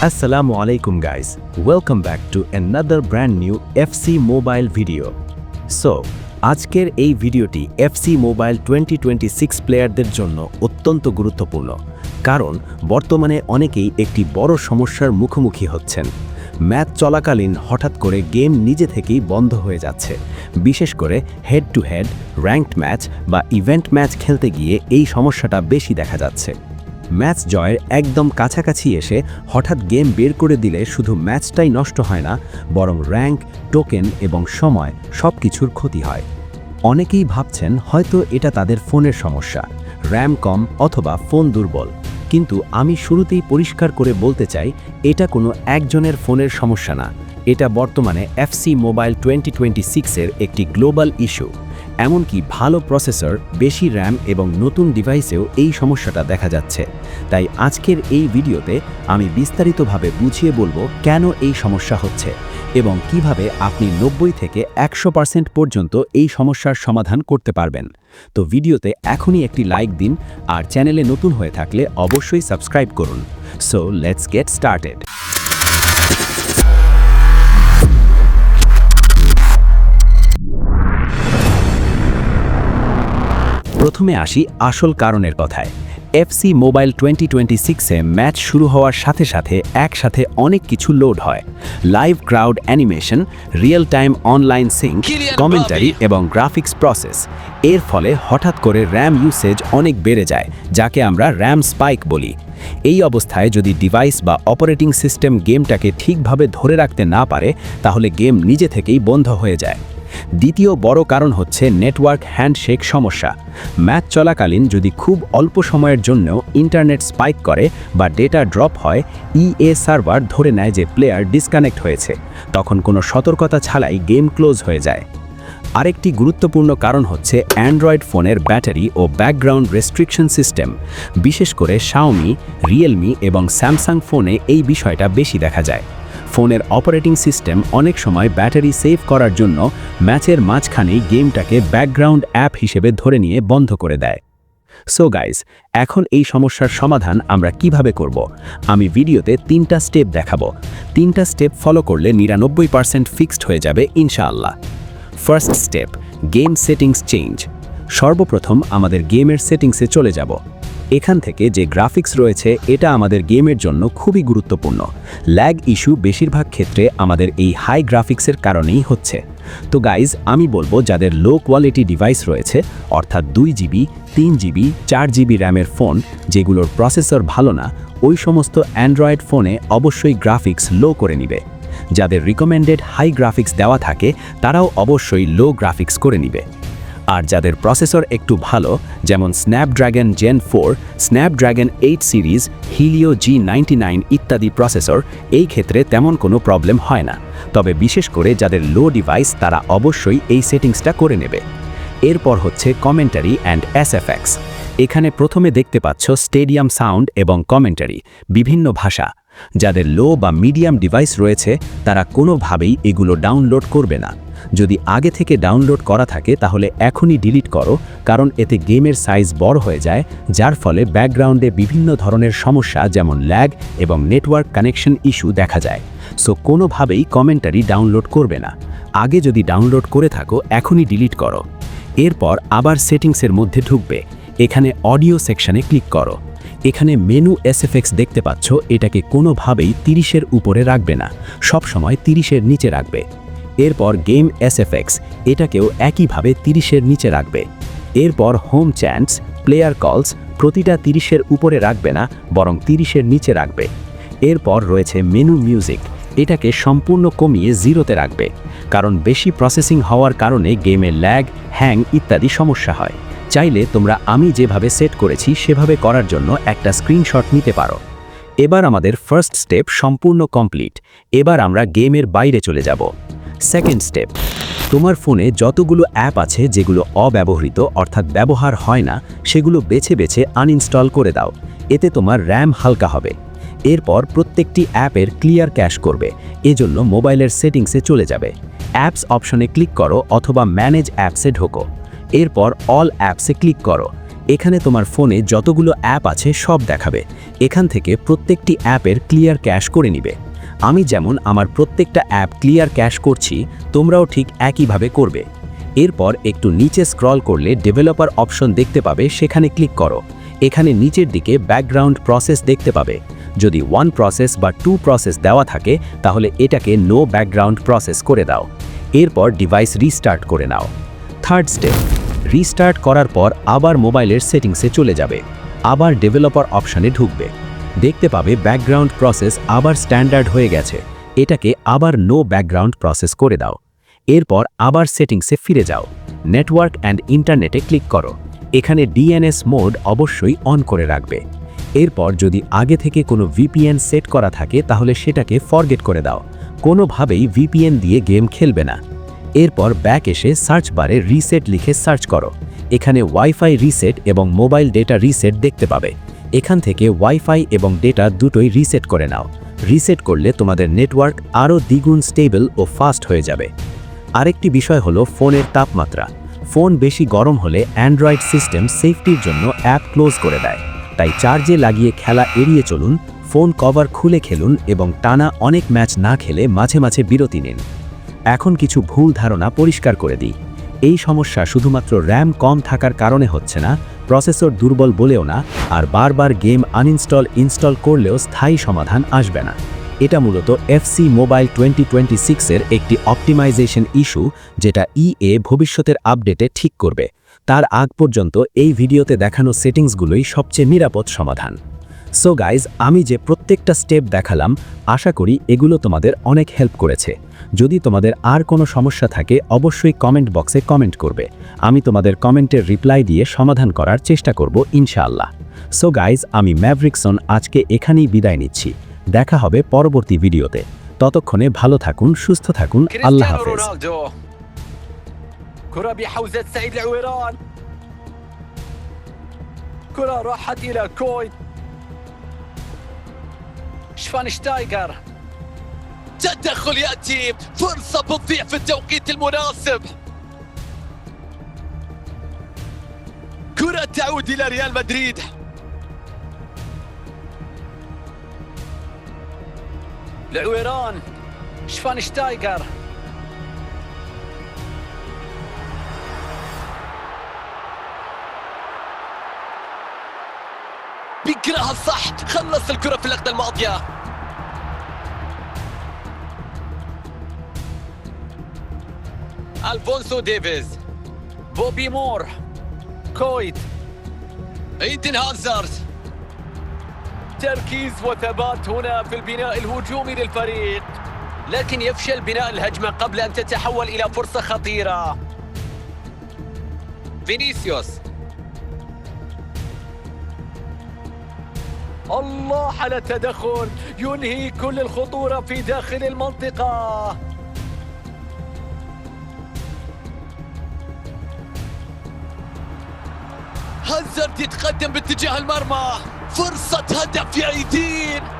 Assalamu alaikum guys. Welcome back to another brand new FC Mobile video. So, আজকের এই ভিডিওটি FC Mobile 2026 প্লেয়ারদের জন্য অত্যন্ত গুরুত্বপূর্ণ কারণ বর্তমানে অনেকেই একটি বড় সমস্যার মুখোমুখি হচ্ছেন ম্যাচ চলাকালীন হঠাৎ করে গেম নিজে থেকেই বন্ধ হয়ে যাচ্ছে বিশেষ করে head to head ranked match বা ইভেন্ট ম্যাচ খেলতে গিয়ে এই সমস্যাটা বেশি দেখা যাচ্ছে ম্যাচ জয়ের একদম কাছাকাছি এসে হঠাৎ গেম বের করে দিলে শুধু ম্যাচটাই নষ্ট হয় না, বরং র্যাঙ্ক, টোকেন এবং সময় সব কিছুর ক্ষতি হয়। অনেকেই ভাবছেন হয়তো এটা তাদের ফোনের সমস্যা, র্যাম কম অথবা ফোন দুর্বল। কিন্তু আমি শুরুতেই পরিষ্কার করে বলতে চাই, এটা কোনো একজনের ফোনের সমস্যা না। এটা বর্তমানে এফসি মোবাইল টোয়েন্টি টোয়েন্টি সিক্সের একটি গ্লোবাল ইস্যু। এমনকি ভালো প্রসেসর, বেশি র্যাম এবং নতুন ডিভাইসেও এই সমস্যাটা দেখা যাচ্ছে। তাই আজকের এই ভিডিওতে আমি বিস্তারিতভাবে বুঝিয়ে বলব কেন এই সমস্যা হচ্ছে এবং কীভাবে আপনি নব্বই থেকে একশো পর্যন্ত এই সমস্যার সমাধান করতে পারবেন। তো ভিডিওতে এখনই একটি লাইক দিন আর চ্যানেলে নতুন হয়ে থাকলে অবশ্যই সাবস্ক্রাইব করুন। সো লেটস গেট স্টার্টেড প্রথমে আসি আসল কারণের কথায়। এফসি মোবাইল টোয়েন্টি টোয়েন্টি সিক্সে ম্যাচ শুরু হওয়ার সাথে সাথে একসাথে অনেক কিছু লোড হয়। Live crowd animation real time online sync commentary এবং গ্রাফিক্স প্রসেস। এর ফলে হঠাৎ করে র্যাম ইউসেজ অনেক বেড়ে যায় যাকে আমরা র্যাম স্পাইক বলি। এই অবস্থায় যদি ডিভাইস বা অপারেটিং সিস্টেম গেমটাকে ঠিকভাবে ধরে রাখতে না পারে তাহলে গেম নিজে থেকেই বন্ধ হয়ে যায়। দ্বিতীয় বড় কারণ হচ্ছে নেটওয়ার্ক হ্যান্ডশেক সমস্যা। ম্যাচ চলাকালীন যদি খুব অল্প সময়ের জন্য ইন্টারনেট স্পাইক করে বা ডেটা ড্রপ হয়, ইএ সার্ভার ধরে নেয় যে প্লেয়ার ডিসকানেক্ট হয়েছে। তখন কোনো সতর্কতা ছাড়াই গেম ক্লোজ হয়ে যায়। আরেকটি গুরুত্বপূর্ণ কারণ হচ্ছে অ্যান্ড্রয়েড ফোনের ব্যাটারি ও ব্যাকগ্রাউন্ড রেস্ট্রিকশন সিস্টেম। বিশেষ করে শাওমি, রিয়েলমি এবং স্যামসাং ফোনে এই বিষয়টা বেশি দেখা যায়। ফোনের অপারেটিং সিস্টেম অনেক সময় ব্যাটারি সেভ করার জন্য ম্যাচের মাঝখানেই গেমটাকে ব্যাকগ্রাউন্ড অ্যাপ হিসেবে ধরে নিয়ে বন্ধ করে দেয়। সো গাইজ এখন এই সমস্যার সমাধান আমরা কীভাবে করব? আমি ভিডিওতে তিনটা স্টেপ দেখাবো। তিনটা স্টেপ ফলো করলে নিরানব্বই পার্সেন্ট ফিক্সড হয়ে যাবে ইনশাআল্লাহ। First step game settings change সর্বপ্রথম আমাদের গেমের সেটিংসে চলে যাব। এখান থেকে যে গ্রাফিক্স রয়েছে, এটা আমাদের গেমের জন্য খুবই গুরুত্বপূর্ণ। ল্যাগ ইস্যু বেশিরভাগ ক্ষেত্রে আমাদের এই হাই গ্রাফিক্সের কারণেই হচ্ছে। তো গাইজ আমি বলব যাদের লো কোয়ালিটি ডিভাইস রয়েছে, অর্থাৎ দুই জিবি তিন জিবি চার জিবি র্যামের ফোন যেগুলোর প্রসেসর ভালো না, ওই সমস্ত অ্যান্ড্রয়েড ফোনে অবশ্যই গ্রাফিক্স লো করে নিবে। যাদের রিকমেন্ডেড হাই গ্রাফিক্স দেওয়া থাকে, তারাও অবশ্যই লো গ্রাফিক্স করে নিবে। আর যাদের প্রসেসর একটু ভালো, যেমন Snapdragon Gen four Snapdragon eight series Helio G ninety ইত্যাদি প্রসেসর, এই ক্ষেত্রে তেমন কোনো প্রবলেম হয় না। তবে বিশেষ করে যাদের লো ডিভাইস তারা অবশ্যই এই সেটিংসটা করে নেবে। এরপর হচ্ছে কমেন্টারি অ্যান্ড এসএফএক্স এখানে প্রথমে দেখতে পাচ্ছ স্টেডিয়াম সাউন্ড এবং কমেন্টারি বিভিন্ন ভাষা। যাদের লো বা মিডিয়াম ডিভাইস রয়েছে, তারা কোনোভাবেই এগুলো ডাউনলোড করবে না। যদি আগে থেকে ডাউনলোড করা থাকে, তাহলে এখনই ডিলিট করো, কারণ এতে গেমের সাইজ বড় হয়ে যায়, যার ফলে ব্যাকগ্রাউন্ডে বিভিন্ন ধরনের সমস্যা যেমন ল্যাগ এবং নেটওয়ার্ক কানেকশন ইস্যু দেখা যায়। সো কোনোভাবেই কমেন্টারি ডাউনলোড করবে না। আগে যদি ডাউনলোড করে থাকো, এখনই ডিলিট করো। এরপর আবার সেটিংসের মধ্যে ঢুকবে। এখানে অডিও সেকশনে ক্লিক করো। এখানে মেনু এসএফএক্স দেখতে পাচ্ছ, এটাকে কোনোভাবেই তিরিশের উপরে রাখবে না। সব সময় তিরিশের নিচে রাখবে। এরপর গেম এসএফএক্স, এটাকেও একইভাবে তিরিশের নিচে রাখবে। এরপর হোম চ্যান্টস, প্লেয়ার কলস, প্রতিটা তিরিশের উপরে রাখবে না, বরং তিরিশের নিচে রাখবে। এরপর রয়েছে মেনু মিউজিক, এটাকে সম্পূর্ণ কমিয়ে জিরোতে রাখবে, কারণ বেশি প্রসেসিং হওয়ার কারণে গেমে ল্যাগ, হ্যাং ইত্যাদি সমস্যা হয়। চাইলে তোমরা আমি যেভাবে সেট করেছি সেভাবে করার জন্য একটা স্ক্রিনশট নিতে পারো। এবার আমাদের ফার্স্ট স্টেপ সম্পূর্ণ কমপ্লিট, এবার আমরা গেমের বাইরে চলে যাব। সেকেন্ড স্টেপ তোমার ফোনে যতগুলো অ্যাপ আছে যেগুলো অব্যবহৃত, অর্থাৎ ব্যবহার হয় না, সেগুলো বেছে বেছে আনইনস্টল করে দাও। এতে তোমার র্যাম হালকা হবে। এরপর প্রত্যেকটি অ্যাপের ক্লিয়ার ক্যাশ করবে। এজন্য মোবাইলের সেটিংসে চলে যাবে। অ্যাপস অপশনে ক্লিক করো অথবা ম্যানেজ অ্যাপসে ঢোকো। এরপর অল অ্যাপসে ক্লিক করো। এখানে তোমার ফোনে যতগুলো অ্যাপ আছে সব দেখাবে। এখান থেকে প্রত্যেকটি অ্যাপের ক্লিয়ার ক্যাশ করে নিবে। আমি যেমন আমার প্রত্যেকটা অ্যাপ ক্লিয়ার ক্যাশ করছি, তোমরাও ঠিক একইভাবে করবে। এরপর একটু নিচে স্ক্রল করলে ডেভেলপার অপশন দেখতে পাবে, সেখানে ক্লিক করো। এখানে নিচের দিকে ব্যাকগ্রাউন্ড প্রসেস দেখতে পাবে। যদি ওয়ান প্রসেস বা টু প্রসেস দেওয়া থাকে, তাহলে এটাকে নো ব্যাকগ্রাউন্ড প্রসেস করে দাও। এরপর ডিভাইস রিস্টার্ট করে নাও। থার্ড স্টেপ, রিস্টার্ট করার পর আবার মোবাইলের সেটিংসে চলে যাবে। আবার ডেভেলপার অপশানে ঢুকবে। দেখতে পাবে ব্যাকগ্রাউন্ড প্রসেস আবার স্ট্যান্ডার্ড হয়ে গেছে। এটাকে আবার নো ব্যাকগ্রাউন্ড প্রসেস করে দাও। এরপর আবার সেটিংসে ফিরে যাও। নেটওয়ার্ক অ্যান্ড ইন্টারনেটে ক্লিক করো। এখানে ডিএনএস মোড অবশ্যই অন করে রাখবে। এরপর যদি আগে থেকে কোনো ভিপিএন সেট করা থাকে, তাহলে সেটাকে ফরগেট করে দাও। কোনোভাবেই ভিপিএন দিয়ে গেম খেলবে না। এরপর ব্যাক এসে সার্চ বারে রিসেট লিখে সার্চ করো। এখানে ওয়াইফাই রিসেট এবং মোবাইল ডেটা রিসেট দেখতে পাবে। এখান থেকে ওয়াইফাই এবং ডেটা দুটোই রিসেট করে নাও। রিসেট করলে তোমাদের নেটওয়ার্ক আরও দ্বিগুণ স্টেবল ও ফাস্ট হয়ে যাবে। আরেকটি বিষয় হলো ফোনের তাপমাত্রা। ফোন বেশি গরম হলে অ্যান্ড্রয়েড সিস্টেম সেফটির জন্য অ্যাপ ক্লোজ করে দেয়। তাই চার্জে লাগিয়ে খেলা এড়িয়ে চলুন, ফোন কভার খুলে খেলুন এবং টানা অনেক ম্যাচ না খেলে মাঝে মাঝে বিরতি নিন। এখন কিছু ভুল ধারণা পরিষ্কার করে দিই। এই সমস্যা শুধুমাত্র র্যাম কম থাকার কারণে হচ্ছে না প্রসেসর দুর্বল বলেও না আর বারবার গেম আনইনস্টল, ইনস্টল করলেও স্থায়ী সমাধান আসবে না। এটা মূলত এফসি মোবাইল টোয়েন্টি টোয়েন্টি সিক্সের একটি অপটিমাইজেশন ইস্যু যেটা ইএ ভবিষ্যতের আপডেটে ঠিক করবে। তার আগ পর্যন্ত এই ভিডিওতে দেখানো সেটিংসগুলোই সবচেয়ে নিরাপদ সমাধান। সো গাইজ আমি যে প্রত্যেকটা স্টেপ দেখালাম আশা করি এগুলো তোমাদের অনেক হেল্প করেছে যদি তোমাদের আর কোনো সমস্যা থাকে অবশ্যই কমেন্ট বক্সে কমেন্ট করবে আমি তোমাদের কমেন্টের রিপ্লাই দিয়ে সমাধান করার চেষ্টা করব ইনশাআল্লাহ সো গাইজ আমি ম্যাভরিকসন আজকে এখানেই বিদায় নিচ্ছি দেখা হবে পরবর্তী ভিডিওতে ততক্ষণে ভালো থাকুন সুস্থ থাকুন আল্লাহ كريستيانو হাফেজ رونالدو كرة بحوزة سعيد العويران كرة راحت إلى كويت شفانشتايجر. تدخل يأتي فرصة بتضيع في التوقيت المناسب. كرة تعود إلى ريال مدريد. العويران شفانشتايجر. بيقراها صح. خلص الكرة في اللقطه الماضية. ألفونسو ديفيز. بوبي مور. كويت. ايدن هازارد تركيز وثبات هنا في البناء الهجومي للفريق. لكن يفشل بناء الهجمة قبل أن تتحول إلى فرصة خطيرة. فينيسيوس. الله على تدخل ينهي كل الخطورة في داخل المنطقة. هازارد يتقدم باتجاه المرمى. فرصة هدف يا إيدين.